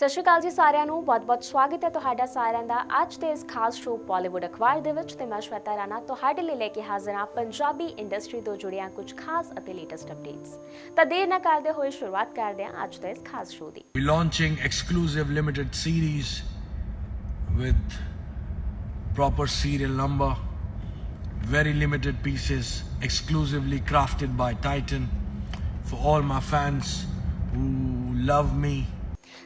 ਸਤਿ ਸ਼੍ਰੀ ਅਕਾਲ ਜੀ ਸਾਰਿਆਂ ਨੂੰ। ਬਹੁਤ-ਬਹੁਤ ਸਵਾਗਤ ਹੈ ਤੁਹਾਡਾ ਸਾਰਿਆਂ ਦਾ ਅੱਜ ਦੇ ਇਸ ਖਾਸ ਸ਼ੋਅ ਬਾਲੀਵੁੱਡ ਅਖਬਾਰ ਦੇ ਵਿੱਚ ਤੇ ਮੈਂ ਸ਼ਵੇਤਾ ਰਾਣਾ ਤੁਹਾਡੇ ਲਈ ਲੈ ਕੇ ਹਾਜ਼ਰ ਹਾਂ ਪੰਜਾਬੀ ਇੰਡਸਟਰੀ ਤੋਂ ਜੁੜੀਆਂ ਕੁਝ ਖਾਸ ਅਤੇ ਲੇਟੈਸਟ ਅਪਡੇਟਸ ਤਾਂ ਦੇਰ ਨਾ ਕਰਦੇ ਹੋਏ ਸ਼ੁਰੂਆਤ ਕਰਦੇ ਹਾਂ ਅੱਜ ਦੇ ਇਸ ਖਾਸ ਸ਼ੋਅ ਦੀ। We're launching exclusive limited series with proper serial number, very limited pieces, exclusively crafted by Titan. For all my fans who love me.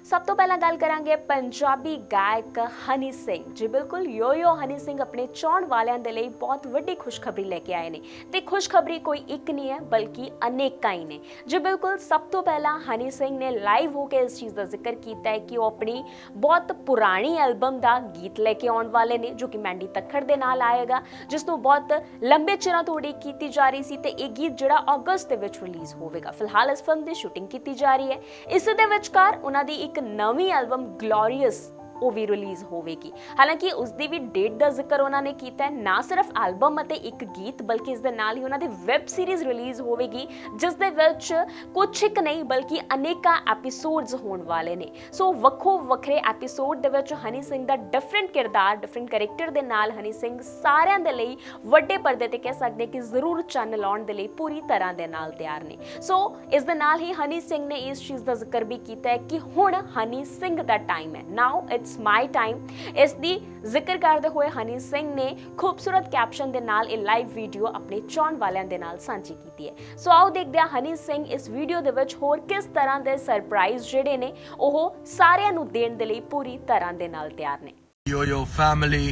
ਸਭ ਤੋਂ ਪਹਿਲਾਂ ਗੱਲ ਕਰਾਂਗੇ ਪੰਜਾਬੀ ਗਾਇਕ ਹਨੀ ਸਿੰਘ ਜੀ। ਬਿਲਕੁਲ ਯੋ-ਯੋ ਹਨੀ ਸਿੰਘ ਆਪਣੇ ਚਾਹਣ ਵਾਲਿਆਂ ਦੇ ਲਈ ਬਹੁਤ ਵੱਡੀ ਖੁਸ਼ਖਬਰੀ ਲੈ ਕੇ ਆਏ ਨੇ। ਤੇ ਖੁਸ਼ਖਬਰੀ ਕੋਈ ਇੱਕ ਨਹੀਂ ਹੈ, ਬਲਕਿ ਅਨੇਕਾਂ ਹੀ ਨੇ। ਜੀ, ਬਿਲਕੁਲ ਸਭ ਤੋਂ ਪਹਿਲਾਂ ਹਨੀ ਸਿੰਘ ਨੇ ਲਾਈਵ ਹੋ ਕੇ ਇਸ ਚੀਜ਼ ਦਾ ਜ਼ਿਕਰ ਕੀਤਾ ਹੈ ਕਿ ਉਹ ਆਪਣੀ ਬਹੁਤ ਪੁਰਾਣੀ ਐਲਬਮ ਦਾ ਗੀਤ ਲੈ ਕੇ ਆਉਣ ਵਾਲੇ ਨੇ, ਜੋ ਕਿ ਮੈਂਡੀ ਤੱਖੜ ਦੇ ਨਾਲ ਆਏਗਾ, ਜਿਸ ਨੂੰ ਬਹੁਤ ਲੰਬੇ ਚਿਰਾਂ ਤੋਂ ਉਡੀਕ ਕੀਤੀ ਜਾ ਰਹੀ ਸੀ ਤੇ ਇਹ ਗੀਤ ਜਿਹੜਾ ਅਗਸਤ ਦੇ ਵਿੱਚ ਰਿਲੀਜ਼ ਹੋਵੇਗਾ। ਫਿਲਹਾਲ ਇਸ ਫਿਲਮ ਦੀ ਸ਼ੂਟਿੰਗ ਕੀਤੀ ਜਾ ਰਹੀ ਹੈ। ਇਸ ਦੇ ਵਿਚਕਾਰ ਉਹਨਾਂ ਦੀ ਇੱਕ ਨਵੀਂ ਐਲਬਮ ਗਲੋਰੀਅਸ ਉਹ ਵੀ ਰਿਲੀਜ਼ ਹੋਵੇਗੀ। ਹਾਲਾਂਕਿ ਉਸ ਦੀ ਵੀ ਡੇਟ ਦਾ ਜ਼ਿਕਰ ਉਹਨਾਂ ਨੇ ਕੀਤਾ ਹੈ, ਨਾ ਸਿਰਫ ਐਲਬਮ ਅਤੇ ਇੱਕ ਗੀਤ, ਬਲਕਿ ਇਸ ਦੇ ਨਾਲ ਹੀ ਉਹਨਾਂ ਦੀ ਵੈਬ ਸੀਰੀਜ਼ ਰਿਲੀਜ਼ ਹੋਵੇਗੀ, ਜਿਸ ਦੇ ਵਿੱਚ ਕੁਝ ਇੱਕ ਨਹੀਂ, ਬਲਕਿ ਅਨੇਕਾਂ ਐਪੀਸੋਡਸ ਹੋਣ ਵਾਲੇ ਨੇ। ਸੋ ਵੱਖੋ ਵੱਖਰੇ ਐਪੀਸੋਡ ਦੇ ਵਿੱਚ ਹਨੀ ਸਿੰਘ ਦਾ ਡਿਫਰੈਂਟ ਕਿਰਦਾਰ ਡਿਫਰੈਂਟ ਕੈਰੈਕਟਰ ਦੇ ਨਾਲ ਹਨੀ ਸਿੰਘ ਸਾਰਿਆਂ ਦੇ ਲਈ ਵੱਡੇ ਪਰਦੇ ਤੇ ਕਹਿ ਸਕਦੇ ਕਿ ਜ਼ਰੂਰ ਚੰਨ ਲਾਉਣ ਦੇ ਲਈ ਪੂਰੀ ਤਰ੍ਹਾਂ ਦੇ ਨਾਲ ਤਿਆਰ ਨੇ। ਸੋ ਇਸ ਦੇ ਨਾਲ ਹੀ ਹਨੀ ਸਿੰਘ ਨੇ ਇਸ ਚੀਜ਼ ਦਾ ਜ਼ਿਕਰ ਵੀ ਕੀਤਾ ਹੈ ਕਿ ਹੁਣ ਹਨੀ ਸਿੰਘ ਦਾ ਟਾਈਮ ਹੈ। ਨਾਓ ਇਟਸ ਮਾਈ ਟਾਈਮ ਇਸ ਦੀ ਜ਼ਿਕਰ ਕਰਦੇ ਹੋਏ ਹਨੀ ਸਿੰਘ ਨੇ ਖੂਬਸੂਰਤ ਕੈਪਸ਼ਨ ਦੇ ਨਾਲ ਇਹ ਲਾਈਵ ਵੀਡੀਓ ਆਪਣੇ ਚਾਹਣ ਵਾਲਿਆਂ ਦੇ ਨਾਲ ਸਾਂਝੀ ਕੀਤੀ ਹੈ ਸੋ ਆਓ ਦੇਖਦੇ ਹਾਂ ਹਨੀ ਸਿੰਘ ਇਸ ਵੀਡੀਓ ਦੇ ਵਿੱਚ ਹੋਰ ਕਿਸ ਤਰ੍ਹਾਂ ਦੇ ਸਰਪ੍ਰਾਈਜ਼ ਜਿਹੜੇ ਨੇ ਉਹ ਸਾਰਿਆਂ ਨੂੰ ਦੇਣ ਦੇ ਲਈ ਪੂਰੀ ਤਰ੍ਹਾਂ ਦੇ ਨਾਲ ਤਿਆਰ ਨੇ Yo Yo family,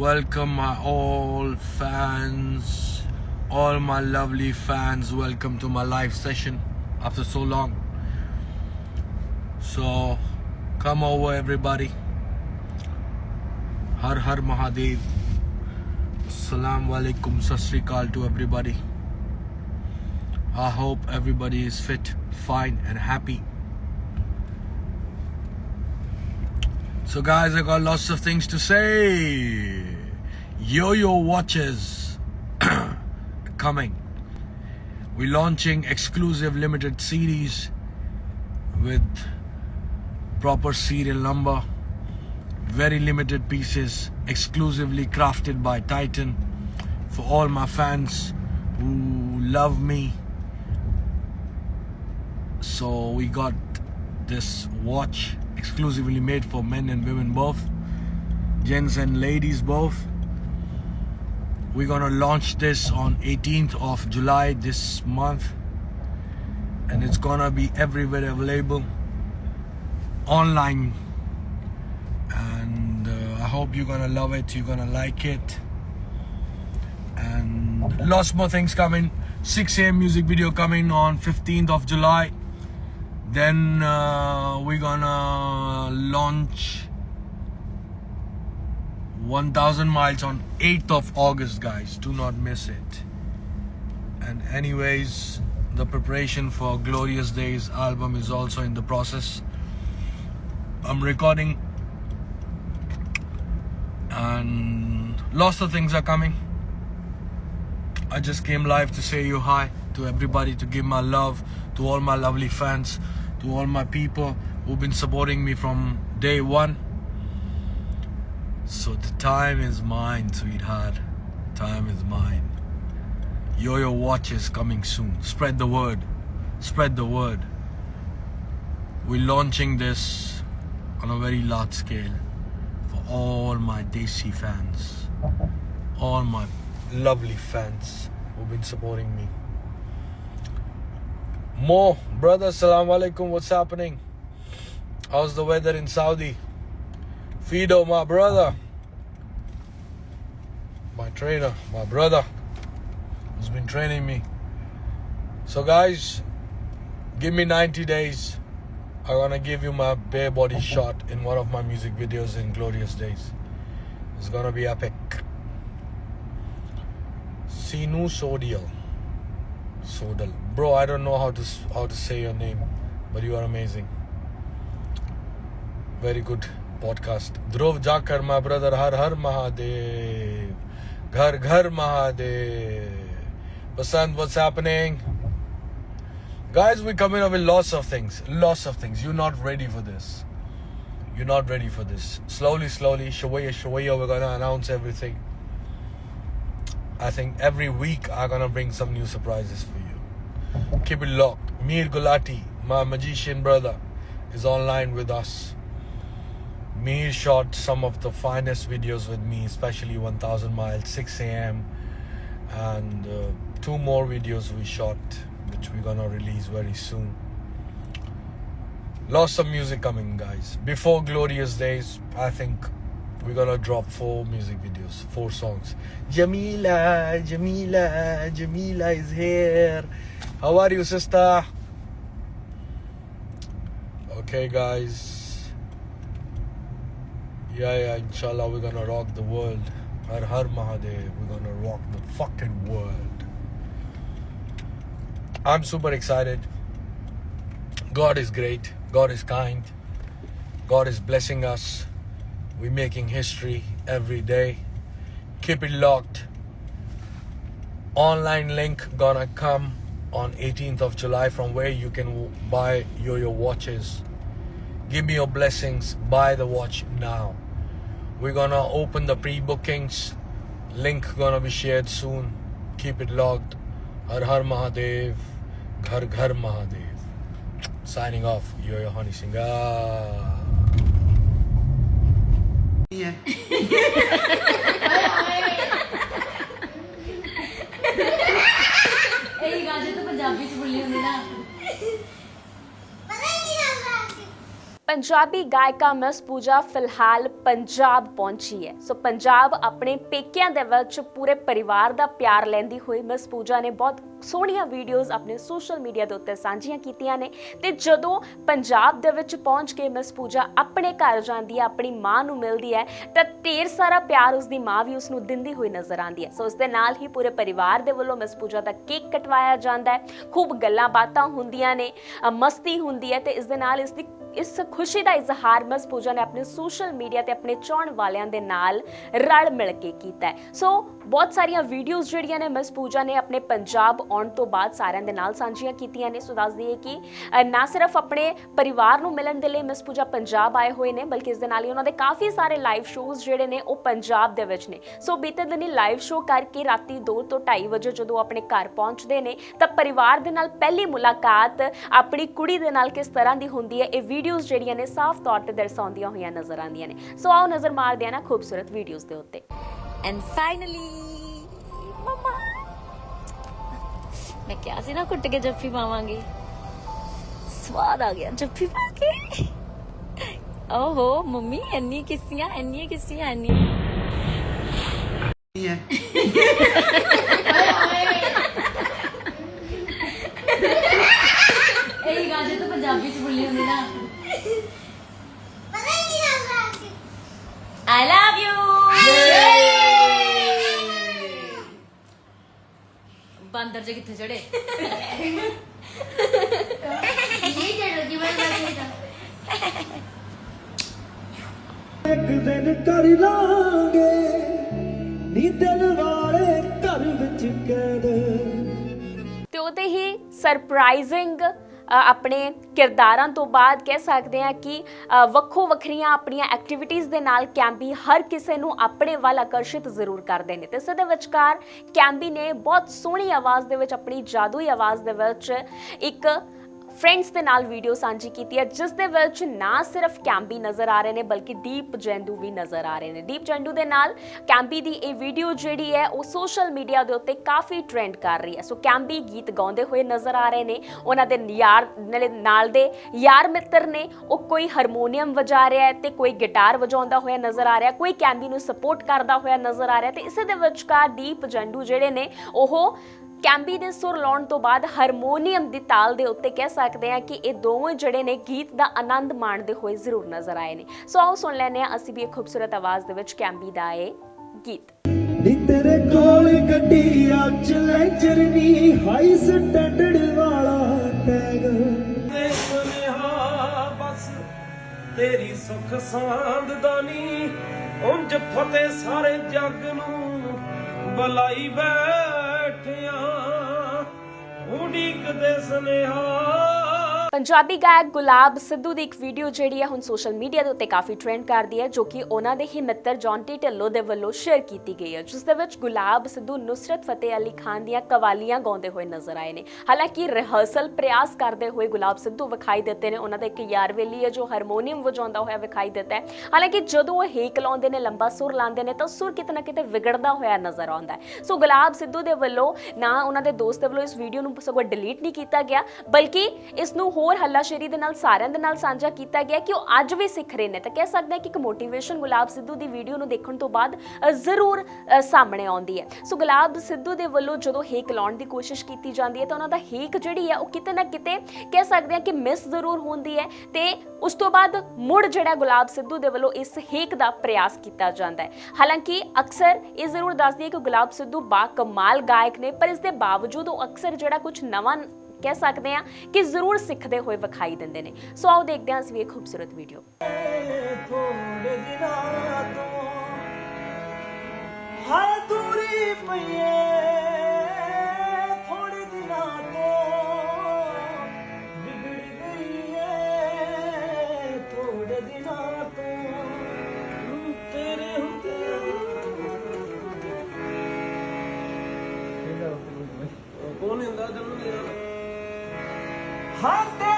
welcome my all fans, all my lovely fans. Welcome to my live session after so long. So, come over everybody. Har Har Mahadev. Salam alaikum, Sasrikal to everybody. I hope everybody is fit, fine, and happy. So, guys, I got lots of things to say. Yo Yo watches coming. We're launching exclusive limited series with proper serial number, very limited pieces, exclusively crafted by Titan for all my fans who love me. So, we got this watch exclusively made for men and women both, gents and ladies both. We're gonna launch this on 18th of July this month, and it's gonna be everywhere available online. And uh, I hope you're gonna love it. You're gonna like it. And lots more things coming. 6 a.m. music video coming on 15th of July. Then uh, we're gonna launch 1000 miles on 8th of August, guys. Do not miss it. And, anyways, the preparation for Glorious Days album is also in the process. I'm recording, and lots of things are coming. I just came live to say you hi to everybody, to give my love to all my lovely fans, to all my people who've been supporting me from day one. So the time is mine, sweetheart. Time is mine. Yo Yo Watch is coming soon. Spread the word. Spread the word. We're launching this on a very large scale for all my Desi fans, all my lovely fans who've been supporting me. Mo, brother, salam alaikum. What's happening? How's the weather in Saudi? Fido, my brother, my trainer, my brother, who's been training me. So, guys, give me 90 days. I'm gonna give you my bare body shot in one of my music videos in Glorious Days. It's gonna be epic. Sinu Sodial. Sodal. Bro, I don't know how to how to say your name, but you are amazing. Very good podcast. Dhruv Jakar, my brother, Har Har Mahadev. Ghar Ghar Mahadev. Basant, what's happening? Guys, we're coming up with lots of things. Lots of things. You're not ready for this. You're not ready for this. Slowly, slowly, shawaya, shawaya, we're gonna announce everything. I think every week I'm gonna bring some new surprises for you. Keep it locked. Mir Gulati, my magician brother, is online with us. Mir shot some of the finest videos with me, especially 1000 miles, 6 a.m. And uh, two more videos we shot, which we're gonna release very soon. Lots of music coming, guys. Before Glorious Days, I think we're gonna drop four music videos, four songs. Jamila, Jamila, Jamila is here. How are you, sister? Okay, guys. Yeah, yeah, inshallah, we're gonna rock the world. Har Har Mahadev, we're gonna rock the fucking world. I'm super excited. God is great. God is kind. God is blessing us. We're making history every day. Keep it locked. Online link gonna come on 18th of July from where you can buy your, your watches. Give me your blessings. Buy the watch now. We're gonna open the pre-bookings. Link gonna be shared soon. Keep it locked. Har Har Mahadev. Ghar Ghar Mahadev. Signing off. Yo Yo Honey Singh. Ah. ਇਹ ਗੱਲ ਜੇ ਤੂੰ ਪੰਜਾਬੀ ਚ ਬੋਲੀ ਹੁੰਦੀ ਨਾ ਪੰਜਾਬੀ ਗਾਇਕਾ miss ਪੂਜਾ ਫਿਲਹਾਲ ਪੰਜਾਬ ਪਹੁੰਚੀ ਹੈ। ਸੋ ਪੰਜਾਬ ਆਪਣੇ ਪੇਕਿਆਂ ਦੇ ਵਿੱਚ ਪੂਰੇ ਪਰਿਵਾਰ ਦਾ ਪਿਆਰ ਲੈਂਦੀ ਹੋਈ ਮਿਸ ਪੂਜਾ ਨੇ ਬਹੁਤ ਸੋਹਣੀਆਂ ਵੀਡੀਓਜ਼ ਆਪਣੇ ਸੋਸ਼ਲ ਮੀਡੀਆ ਦੇ ਉੱਤੇ ਸਾਂਝੀਆਂ ਕੀਤੀਆਂ ਨੇ ਤੇ ਜਦੋਂ ਪੰਜਾਬ ਦੇ ਵਿੱਚ ਪਹੁੰਚ ਕੇ ਮਿਸ ਪੂਜਾ ਆਪਣੇ ਘਰ ਜਾਂਦੀ ਹੈ, ਆਪਣੀ ਮਾਂ ਨੂੰ ਮਿਲਦੀ ਹੈ, ਤਾਂ ਢੇਰ ਸਾਰਾ ਪਿਆਰ ਉਸਦੀ ਮਾਂ ਵੀ ਉਸ ਨੂੰ ਦਿੰਦੀ ਹੋਈ ਨਜ਼ਰ ਆਉਂਦੀ ਹੈ। ਸੋ ਇਸ ਦੇ ਨਾਲ ਹੀ ਪੂਰੇ ਪਰਿਵਾਰ ਦੇ ਵੱਲੋਂ ਮਿਸ ਪੂਜਾ ਦਾ ਕੇਕ ਕਟਵਾਇਆ ਜਾਂਦਾ ਹੈ। ਖੂਬ ਗੱਲਾਂ ਬਾਤਾਂ ਹੁੰਦੀਆਂ ਨੇ ਮਸਤੀ ਹੁੰਦੀ ਹੈ ਤੇ ਇਸ ਦੇ ਨਾਲ ਇਸ ਦੀ ਇਸ ਖੁਸ਼ੀ ਦਾ ਇਜ਼ਹਾਰ ਮਸ ਪੂਜਾ ਨੇ ਆਪਣੇ ਸੋਸ਼ਲ ਮੀਡੀਆ ਤੇ ਆਪਣੇ ਚਾਹਣ ਵਾਲਿਆਂ ਦੇ ਨਾਲ ਰਲ ਮਿਲ ਕੇ ਕੀਤਾ ਹੈ। ਸੋ ਬਹੁਤ ਸਾਰੀਆਂ ਵੀਡੀਓਜ਼ ਜਿਹੜੀਆਂ ਨੇ ਮਿਸ ਪੂਜਾ ਨੇ ਆਪਣੇ ਪੰਜਾਬ ਆਉਣ ਤੋਂ ਬਾਅਦ ਸਾਰਿਆਂ ਦੇ ਨਾਲ ਸਾਂਝੀਆਂ ਕੀਤੀਆਂ ਨੇ। ਸੋ ਦੱਸ ਦਈਏ ਕਿ ਨਾ ਸਿਰਫ ਆਪਣੇ ਪਰਿਵਾਰ ਨੂੰ ਮਿਲਣ ਦੇ ਲਈ ਮਿਸ ਪੂਜਾ ਪੰਜਾਬ ਆਏ ਹੋਏ ਨੇ, ਬਲਕਿ ਇਸ ਦੇ ਨਾਲ ਹੀ ਉਹਨਾਂ ਦੇ ਕਾਫੀ ਸਾਰੇ ਲਾਈਵ ਸ਼ੋਜ਼ ਜਿਹੜੇ ਨੇ ਉਹ ਪੰਜਾਬ ਦੇ ਵਿੱਚ ਨੇ। ਸੋ ਬੀਤੇ ਦਿਨੀ ਲਾਈਵ ਸ਼ੋਅ ਕਰਕੇ ਰਾਤੀ 2 ਤੋਂ 2:30 ਵਜੇ ਜਦੋਂ ਆਪਣੇ ਘਰ ਪਹੁੰਚਦੇ ਨੇ, ਤਾਂ ਪਰਿਵਾਰ ਦੇ ਨਾਲ ਪਹਿਲੀ ਮੁਲਾਕਾਤ ਆਪਣੀ ਕੁੜੀ ਦੇ ਨਾਲ ਕਿਸ ਤਰ੍ਹਾਂ ਦੀ ਹੁੰਦੀ ਹੈ, ਇਹ ਵੀਡੀਓਜ਼ ਜਿਹੜੀਆਂ ਨੇ ਸਾਫ਼ ਤੌਰ ਤੇ ਦਰਸਾਉਂਦੀਆਂ ਹੋਈਆਂ ਨਜ਼ਰ ਆਉਂਦੀਆਂ ਨੇ। ਸੋ ਆਓ ਨਜ਼ਰ ਮਾਰਦੇ ਹਾਂ ਨਾ ਖੂਬਸੂਰਤ ਵੀਡੀਓਜ਼ ਦੇ ਉੱਤੇ। ਐਂਡ ਫਾਈਨਲੀ ਮਮਾ ਮੈਂ ਕਿਹਾ ਸੀ ਨਾ ਕੁੱਟ ਕੇ ਜੱਫੀ ਪਾਵਾਂਗੇ ਸਵਾਦ ਆ ਗਿਆ ਜੱਫੀ ਪਾ ਕੇ ਓਹੋ ਮੰਮੀ ਇੰਨੀ ਕਿਸੀਆਂ ਇੰਨੀ ਕਿਸੀਆਂ ਇੰਨੀ ਇਹ ਗੱਲ ਜੇ ਤੂੰ ਪੰਜਾਬੀ ਚ ਬੋਲੀ ਹੁੰਦੀ ਨਾ I love you ਚੜੇ। ਇੱਕ ਦਿਨ ਕਰ ਲਾਂਗੇ ਨੀ ਦਿਲ ਵਾਲੇ ਘਰ ਵਿੱਚ ਕੈਦ। ਤੇ ਉਹਦੇ ਹੀ ਸਰਪ੍ਰਾਈਜ਼ਿੰਗ ਆਪਣੇ ਕਿਰਦਾਰਾਂ ਤੋਂ ਬਾਅਦ ਕਹਿ ਸਕਦੇ ਹਾਂ ਕਿ ਵੱਖੋ ਵੱਖਰੀਆਂ ਆਪਣੀਆਂ ਐਕਟੀਵਿਟੀਜ਼ ਦੇ ਨਾਲ ਕੈਂਬੀ ਹਰ ਕਿਸੇ ਨੂੰ ਆਪਣੇ ਵੱਲ ਆਕਰਸ਼ਿਤ ਜ਼ਰੂਰ ਕਰਦੇ ਨੇ। ਤੇ ਇਸੇ ਦੇ ਵਿਚਕਾਰ ਕੈਂਬੀ ਨੇ ਬਹੁਤ ਸੋਹਣੀ ਆਵਾਜ਼ ਦੇ ਵਿੱਚ, ਆਪਣੀ ਜਾਦੂਈ ਆਵਾਜ਼ ਦੇ ਵਿੱਚ ਇੱਕ ਫਰੈਂਡਸ ਦੇ ਨਾਲ ਵੀਡੀਓ ਸਾਂਝੀ ਕੀਤੀ ਹੈ, ਜਿਸ ਦੇ ਵਿੱਚ ਨਾ ਸਿਰਫ ਕੈਂਬੀ ਨਜ਼ਰ ਆ ਰਹੇ ਨੇ, ਬਲਕਿ ਦੀਪ ਜੈਂਦੂ ਵੀ ਨਜ਼ਰ ਆ ਰਹੇ ਨੇ। ਦੀਪ ਜੈਂਦੂ ਦੇ ਨਾਲ ਕੈਂਬੀ ਦੀ ਇਹ ਵੀਡੀਓ ਜਿਹੜੀ ਹੈ, ਉਹ ਸੋਸ਼ਲ ਮੀਡੀਆ ਦੇ ਉੱਤੇ ਕਾਫੀ ਟ੍ਰੈਂਡ ਕਰ ਰਹੀ ਹੈ। ਸੋ ਕੈਂਬੀ ਗੀਤ ਗਾਉਂਦੇ ਹੋਏ ਨਜ਼ਰ ਆ ਰਹੇ ਨੇ, ਉਹਨਾਂ ਦੇ ਯਾਰ ਨਾਲ ਦੇ ਯਾਰ ਮਿੱਤਰ ਨੇ, ਉਹ ਕੋਈ ਹਾਰਮੋਨੀਅਮ ਵਜਾ ਰਿਹਾ ਹੈ ਤੇ ਕੋਈ ਗਿਟਾਰ ਵਜਾਉਂਦਾ ਹੋਇਆ ਨਜ਼ਰ ਆ ਰਿਹਾ ਕੋਈ ਕੈਂਬੀ ਨੂੰ ਸਪੋਰਟ ਕਰਦਾ ਹੋਇਆ ਨਜ਼ਰ ਆ ਰਿਹਾ ਤੇ ਇਸੇ ਦੇ ਵਿਚਕਾਰ ਦੀਪ ਜੰਡੂ ਜਿਹੜੇ ਨੇ, ਉਹ ਕੈਂਬੀ ਦੇ ਸੁਰ ਲਾਉਣ ਤੋਂ ਬਾਅਦ ਹਾਰਮੋਨੀਅਮ ਦੀ ਤਾਲ ਦੇ ਉੱਤੇ ਕਹਿ ਸਕਦੇ ਹਾਂ ਕਿ ਇਹ ਦੋਵੇਂ ਜਿਹੜੇ ਨੇ ਗੀਤ ਦਾ ਆਨੰਦ ਮਾਣਦੇ ਹੋਏ ਜ਼ਰੂਰ ਨਜ਼ਰ ਆਏ ਨੇ। ਸੋ ਆਓ ਸੁਣ ਲੈਂਦੇ ਹਾਂ ਅਸੀਂ ਵੀ ਇਹ ਖੂਬਸੂਰਤ ਆਵਾਜ਼ ਦੇ ਵਿੱਚ ਕੈਂਬੀ ਦਾ ਇਹ ਗੀਤ। ਨੀ ਤੇਰੇ ਕੋਲ ਗੱਡੀ ਆ ਚਲੈਂਜਰ ਨੀ ਹਾਈ ਸਟੈਂਡਰਡ ਵਾਲਾ ਟੈਗ। ਤੇ ਸੁਨੇਹਾ ਬਸ ਤੇਰੀ ਸੁਖ ਸਾਂਦ ਦਾ ਨੀ ਉਂਝ ਫਤਿਹ ਸਾਰੇ ਜੱਗ ਨੂੰ ਬੁਲਾਈ ਬੈਠਿਆ। ਉਡੀਕਦੇ ਸੁਨੇਹਾ ਪੰਜਾਬੀ ਗਾਇਕ ਗੁਲਾਬ ਸਿੱਧੂ ਦੀ ਇੱਕ ਵੀਡੀਓ ਜਿਹੜੀ ਹੈ ਹੁਣ ਸੋਸ਼ਲ ਮੀਡੀਆ ਦੇ ਉੱਤੇ ਕਾਫੀ ਟ੍ਰੈਂਡ ਕਰਦੀ ਹੈ, ਜੋ ਕਿ ਉਹਨਾਂ ਦੇ ਹੀ ਮਿੱਤਰ ਜੌਂਟੀ ਢਿੱਲੋਂ ਦੇ ਵੱਲੋਂ ਸ਼ੇਅਰ ਕੀਤੀ ਗਈ ਹੈ। ਜਿਸ ਦੇ ਵਿੱਚ ਗੁਲਾਬ ਸਿੱਧੂ, ਨੁਸਰਤ ਫਤਿਹ ਅਲੀ ਖਾਨ ਦੀਆਂ ਕਵਾਲੀਆਂ ਗਾਉਂਦੇ ਹੋਏ ਨਜ਼ਰ ਆਏ ਨੇ। ਹਾਲਾਂਕਿ ਰਿਹਰਸਲ ਪ੍ਰਯਾਸ ਕਰਦੇ ਹੋਏ ਗੁਲਾਬ ਸਿੱਧੂ ਵਿਖਾਈ ਦਿੱਤੇ ਨੇ। ਉਹਨਾਂ ਦਾ ਇੱਕ ਯਾਰ ਵੇਲੀ ਹੈ ਜੋ ਹਾਰਮੋਨੀਅਮ ਵਜਾਉਂਦਾ ਹੋਇਆ ਵਿਖਾਈ ਦਿੱਤਾ ਹੈ। ਹਾਲਾਂਕਿ ਜਦੋਂ ਉਹ ਹੇਕ ਲਾਉਂਦੇ ਨੇ, ਲੰਬਾ ਸੁਰ ਲਾਉਂਦੇ ਨੇ, ਤਾਂ ਸੁਰ ਕਿਤੇ ਨਾ ਕਿਤੇ ਵਿਗੜਦਾ ਹੋਇਆ ਨਜ਼ਰ ਆਉਂਦਾ ਹੈ। ਸੋ ਗੁਲਾਬ ਸਿੱਧੂ ਦੇ ਵੱਲੋਂ ਨਾ ਉਹਨਾਂ ਦੇ ਦੋਸਤ ਦੇ ਵੱਲੋਂ ਇਸ ਵੀਡੀਓ ਨੂੰ ਸਗੋਂ ਡਿਲੀਟ ਨਹੀਂ ਕੀਤਾ ਗਿਆ, ਬਲਕਿ ਇਸ ਨੂੰ ਹੋਰ ਹੱਲਾਸ਼ੇਰੀ ਦੇ ਨਾਲ ਸਾਰਿਆਂ ਦੇ ਨਾਲ ਸਾਂਝਾ ਕੀਤਾ ਗਿਆ ਕਿ ਉਹ ਅੱਜ ਵੀ ਸਿੱਖ ਰਹੇ ਨੇ। ਤਾਂ ਕਹਿ ਸਕਦੇ ਹਾਂ ਕਿ ਇੱਕ ਮੋਟੀਵੇਸ਼ਨ ਗੁਲਾਬ ਸਿੱਧੂ ਦੀ ਵੀਡੀਓ ਨੂੰ ਦੇਖਣ ਤੋਂ ਬਾਅਦ ਜ਼ਰੂਰ ਸਾਹਮਣੇ ਆਉਂਦੀ ਹੈ। ਸੋ ਗੁਲਾਬ ਸਿੱਧੂ ਦੇ ਵੱਲੋਂ ਜਦੋਂ ਹੇਕ ਲਾਉਣ ਦੀ ਕੋਸ਼ਿਸ਼ ਕੀਤੀ ਜਾਂਦੀ ਹੈ ਤਾਂ ਉਹਨਾਂ ਦਾ ਹੇਕ ਜਿਹੜੀ ਹੈ ਉਹ ਕਿਤੇ ਨਾ ਕਿਤੇ ਕਹਿ ਸਕਦੇ ਹਾਂ ਕਿ ਮਿਸ ਜ਼ਰੂਰ ਹੁੰਦੀ ਹੈ ਤੇ ਉਸ ਤੋਂ ਬਾਅਦ ਮੁੜ ਜਿਹੜਾ ਗੁਲਾਬ ਸਿੱਧੂ ਦੇ ਵੱਲੋਂ ਇਸ ਹੇਕ ਦਾ ਪ੍ਰਯਾਸ ਕੀਤਾ ਜਾਂਦਾ ਹੈ। ਹਾਲਾਂਕਿ ਅਕਸਰ ਇਹ ਜ਼ਰੂਰ ਦੱਸਦੀ ਹੈ ਕਿ ਗੁਲਾਬ ਸਿੱਧੂ ਬਾ ਕਮਾਲ ਗਾਇਕ ਨੇ, ਪਰ ਇਸ ਦੇ ਬਾਵਜੂਦ ਉਹ ਅਕਸਰ ਜਿਹੜਾ ਕੁਝ ਨਵਾਂ ਕਹਿ ਸਕਦੇ ਹਾਂ ਕਿ ਜ਼ਰੂਰ ਸਿੱਖਦੇ ਹੋਏ ਵਿਖਾਈ ਦਿੰਦੇ ਨੇ। ਸੋ ਆਓ ਦੇਖਦੇ ਹਾਂ ਅਸੀਂ ਵੀ ਇਹ ਖੂਬਸੂਰਤ ਵੀਡੀਓ ਥੋੜੇ ਦਿਨਾਂ ਤੋਂ ਹਾਏ ਦੂਰੀ ਪਈਏ ਥੋੜੇ ਦਿਨਾਂ ਤੋਂ ਵਿਗੜ ਗਈ ਏ ਥੋੜੇ ਦਿਨਾਂ ਤੋਂ ਤੇਰੇ ਹੁੰਦੇ ਕੌਣ ਹੁੰਦਾ ਜਨਮ ਦਿਨ? ਹਾਂ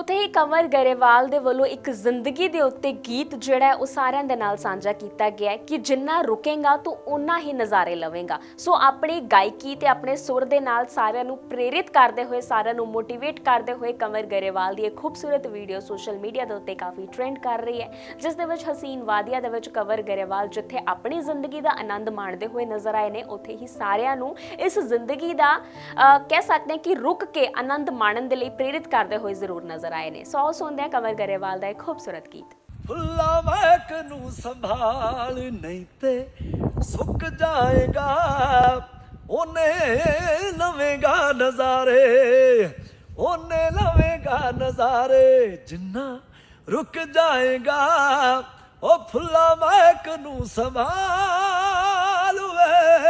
ਉੱਥੇ ਹੀ ਕੰਵਰ ਗਰੇਵਾਲ ਦੇ ਵੱਲੋਂ ਇੱਕ ਜ਼ਿੰਦਗੀ ਦੇ ਉੱਤੇ ਗੀਤ ਜਿਹੜਾ ਉਹ ਸਾਰਿਆਂ ਦੇ ਨਾਲ ਸਾਂਝਾ ਕੀਤਾ ਗਿਆ ਕਿ ਜਿੰਨਾ ਰੁਕੇਗਾ ਤੂੰ ਓਨਾ ਹੀ ਨਜ਼ਾਰੇ ਲਵੇਂਗਾ। ਸੋ ਆਪਣੀ ਗਾਇਕੀ ਤੇ ਆਪਣੇ ਸੁਰ ਦੇ ਨਾਲ ਸਾਰਿਆਂ ਨੂੰ ਪ੍ਰੇਰਿਤ ਕਰਦੇ ਹੋਏ, ਸਾਰਿਆਂ ਨੂੰ ਮੋਟੀਵੇਟ ਕਰਦੇ ਹੋਏ ਕੰਵਰ ਗਰੇਵਾਲ ਦੀ ਇੱਕ ਖੂਬਸੂਰਤ ਵੀਡੀਓ ਸੋਸ਼ਲ ਮੀਡੀਆ ਦੇ ਉੱਤੇ ਕਾਫੀ ਟ੍ਰੈਂਡ ਕਰ ਰਹੀ ਹੈ। ਜਿਸ ਦੇ ਵਿੱਚ ਹਸੀਨ ਵਾਦੀਆਂ ਦੇ ਵਿੱਚ ਕੰਵਰ ਗਰੇਵਾਲ ਜਿੱਥੇ ਆਪਣੀ ਜ਼ਿੰਦਗੀ ਦਾ ਆਨੰਦ ਮਾਣਦੇ ਹੋਏ ਨਜ਼ਰ ਆਏ ਨੇ, ਉੱਥੇ ਹੀ ਸਾਰਿਆਂ ਨੂੰ ਇਸ ਜ਼ਿੰਦਗੀ ਦਾ ਕਹਿ ਸਕਦੇ ਹਾਂ ਕਿ ਰੁਕ ਕੇ ਆਨੰਦ ਮਾਣਨ ਦੇ ਲਈ ਪ੍ਰੇਰਿਤ ਕਰਦੇ ਹੋਏ ਜ਼ਰੂਰ ਨਜ਼ਰ ਆਏ ਨੇ। ਸੋ ਸੁਣਦੇ ਹਾਂ ਕੰਵਰ ਗਰੇਵਾਲ ਦਾ ਇੱਕ ਖੂਬਸੂਰਤ ਗੀਤ। ਫੁੱਲਾ ਮਹਿਕ ਨੂੰ ਸੰਭਾਲ ਨਹੀਂ ਤੇ ਸੁੱਕ ਜਾਏਗਾ, ਉਹਨੇ ਲਵੇਂਗਾ ਨਜ਼ਾਰੇ, ਉਹਨੇ ਲਵੇਗਾ ਨਜ਼ਾਰੇ, ਜਿੰਨਾ ਰੁਕ ਜਾਏਗਾ, ਉਹ ਫੁੱਲਾ ਮਹਿਕ ਨੂੰ ਸੰਭਾਲ ਵੇ।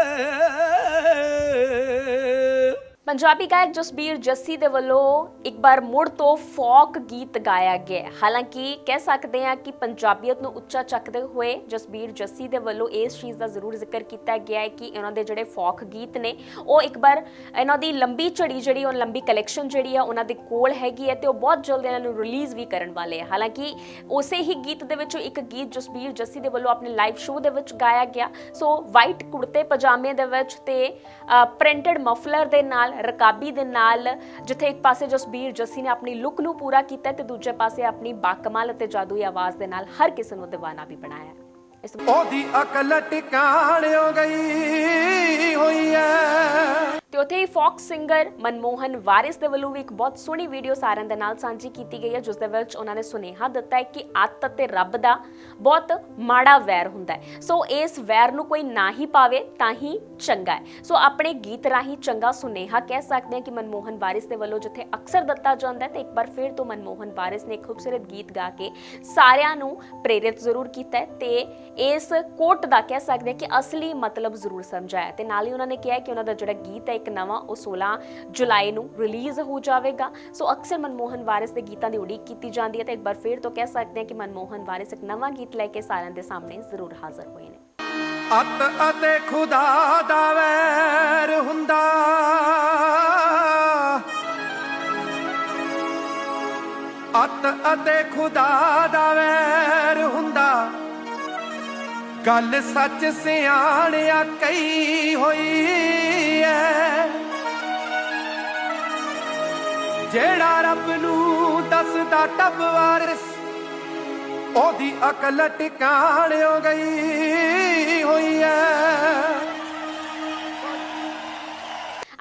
ਪੰਜਾਬੀ ਗਾਇਕ ਜਸਬੀਰ ਜੱਸੀ ਦੇ ਵੱਲੋਂ ਇੱਕ ਵਾਰ ਮੁੜ ਤੋਂ ਫੋਕ ਗੀਤ ਗਾਇਆ ਗਿਆ ਹਾਲਾਂਕਿ ਕਹਿ ਸਕਦੇ ਹਾਂ ਕਿ ਪੰਜਾਬੀਅਤ ਨੂੰ ਉੱਚਾ ਚੱਕਦੇ ਹੋਏ ਜਸਬੀਰ ਜੱਸੀ ਦੇ ਵੱਲੋਂ ਇਸ ਚੀਜ਼ ਦਾ ਜ਼ਰੂਰ ਜ਼ਿਕਰ ਕੀਤਾ ਗਿਆ ਹੈ ਕਿ ਇਹਨਾਂ ਦੇ ਜਿਹੜੇ ਫੋਕ ਗੀਤ ਨੇ, ਉਹ ਇੱਕ ਵਾਰ ਇਹਨਾਂ ਦੀ ਲੰਬੀ ਝੜੀ ਜਿਹੜੀ ਉਹ ਲੰਬੀ ਕਲੈਕਸ਼ਨ ਜਿਹੜੀ ਆ, ਉਹਨਾਂ ਦੇ ਕੋਲ ਹੈਗੀ ਹੈ ਤੇ ਉਹ ਬਹੁਤ ਜਲਦ ਇਹਨਾਂ ਨੂੰ ਰਿਲੀਜ਼ ਵੀ ਕਰਨ ਵਾਲੇ ਆ। ਹਾਲਾਂਕਿ ਉਸੇ ਹੀ ਗੀਤ ਦੇ ਵਿੱਚੋਂ ਇੱਕ ਗੀਤ ਜਸਬੀਰ ਜੱਸੀ ਦੇ ਵੱਲੋਂ ਆਪਣੇ ਲਾਈਵ ਸ਼ੋਅ ਦੇ ਵਿੱਚ ਗਾਇਆ ਗਿਆ। ਸੋ ਵਾਈਟ ਕੁੜਤੇ ਪਜਾਮੇ ਦੇ ਵਿੱਚ ਤੇ ਪ੍ਰਿੰਟਡ ਮਫਲਰ ਦੇ ਨਾਲ ਰਕਾਬੀ ਦੇ ਨਾਲ ਜਿੱਥੇ ਇੱਕ ਪਾਸੇ ਜਸਬੀਰ ਜੱਸੀ ਨੇ ਆਪਣੀ ਲੁੱਕ ਨੂੰ ਪੂਰਾ ਕੀਤਾ ਤੇ ਦੂਜੇ ਪਾਸੇ ਆਪਣੀ ਬਾਕਮਾਲ ਅਤੇ ਜਾਦੂਈ ਆਵਾਜ਼ ਦੇ ਨਾਲ ਹਰ ਕਿਸੇ ਨੂੰ دیਵਾਨਾ ਵੀ ਬਣਾਇਆ ਇਸ ਉਹਦੀ ਅਕਲ ਟਿਕਾਣਿਓ ਗਈ ਹੋਈ ਐ ਉੱਥੇ ਹੀ ਫੌਕ ਸਿੰਗਰ ਮਨਮੋਹਨ ਵਾਰਿਸ ਦੇ ਵੱਲੋਂ ਵੀ ਇੱਕ ਬਹੁਤ ਸੋਹਣੀ ਵੀਡੀਓ ਸਾਰਿਆਂ ਦੇ ਨਾਲ ਸਾਂਝੀ ਕੀਤੀ ਗਈ ਹੈ, ਜਿਸ ਦੇ ਵਿੱਚ ਉਹਨਾਂ ਨੇ ਸੁਨੇਹਾ ਦਿੱਤਾ ਹੈ ਕਿ ਅੱਤ ਅਤੇ ਰੱਬ ਦਾ ਬਹੁਤ ਮਾੜਾ ਵੈਰ ਹੁੰਦਾ ਹੈ। ਸੋ ਇਸ ਵੈਰ ਨੂੰ ਕੋਈ ਨਾ ਹੀ ਪਾਵੇ ਤਾਂ ਹੀ ਚੰਗਾ ਹੈ। ਸੋ ਆਪਣੇ ਗੀਤ ਰਾਹੀਂ ਚੰਗਾ ਸੁਨੇਹਾ ਕਹਿ ਸਕਦੇ ਹਾਂ ਕਿ ਮਨਮੋਹਨ ਵਾਰਿਸ ਦੇ ਵੱਲੋਂ ਜਿੱਥੇ ਅਕਸਰ ਦਿੱਤਾ ਜਾਂਦਾ ਹੈ, ਤੇ ਇੱਕ ਵਾਰ ਫਿਰ ਤੋਂ ਮਨਮੋਹਨ ਵਾਰਿਸ ਨੇ ਖੂਬਸੂਰਤ ਗੀਤ ਗਾ ਕੇ ਸਾਰਿਆਂ ਨੂੰ ਪ੍ਰੇਰਿਤ ਜ਼ਰੂਰ ਕੀਤਾ ਹੈ, ਤੇ ਇਸ ਕੋਟ ਦਾ ਕਹਿ ਸਕਦੇ ਕਿ ਅਸਲੀ ਮਤਲਬ ਜ਼ਰੂਰ ਸਮਝਾਇਆ ਤੇ ਨਾਲ ਹੀ ਉਹਨਾਂ ਨੇ ਕਿਹਾ ਕਿ ਉਹਨਾਂ ਦਾ ਜਿਹੜਾ ਗੀਤ ਹੈ, ਇੱਕ ਨਵਾਂ ਉਹ 16 ਜੁਲਾਈ ਨੂੰ ਰਿਲੀਜ਼ ਹੋ ਜਾਵੇਗਾ। ਸੋ ਅਕਸਰ ਮਨਮੋਹਨ ਵਾਰਿਸ ਦੇ ਗੀਤਾਂ ਦੀ ਉਡੀਕ ਕੀਤੀ ਜਾਂਦੀ ਹੈ ਤੇ ਇੱਕ ਵਾਰ ਫਿਰ ਤੋਂ ਕਹਿ ਸਕਦੇ ਹਾਂ ਕਿ ਮਨਮੋਹਨ ਵਾਰਿਸ ਇੱਕ ਨਵਾਂ ਗੀਤ ਲੈ ਕੇ ਸਾਰਿਆਂ ਦੇ ਸਾਹਮਣੇ ਜ਼ਰੂਰ ਹਾਜ਼ਰ ਹੋਏ ਨੇ। ਅੱਤ ਅਤੇ ਖੁਦਾ ਦਾ ਵੈਰ ਹੁੰਦਾ। ਅੱਤ ਅਤੇ ਖੁਦਾ ਦਾ ਵੈਰ ਹੁੰਦਾ। ਗੱਲ ਸੱਚ ਸਿਆਣਿਆ ਕਈ ਹੋਈ ਐ। ਜਿਹੜਾ ਰੱਬ ਨੂੰ ਦੱਸਦਾ ਟੱਬ ਵਾਰਿਸ, ਉਹਦੀ ਅਕਲ ਟਿਕਾਣਿਓ ਗਈ ਹੋਈ ਐ।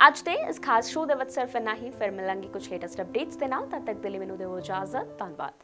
ਅੱਜ ਦੇ ਇਸ ਖਾਸ ਸ਼ੋਅ ਦੇ ਵਿੱਚ ਸਿਰਫ ਇੰਨਾ ਹੀ, ਫਿਰ ਮਿਲਾਂਗੇ ਕੁਝ ਲੇਟੈਸਟ ਅਪਡੇਟਸ ਦੇ ਨਾਲ, ਤਦ ਤੱਕ ਦੇ ਲਈ ਮੈਨੂੰ ਦਿਓ ਇਜਾਜ਼ਤ, ਧੰਨਵਾਦ।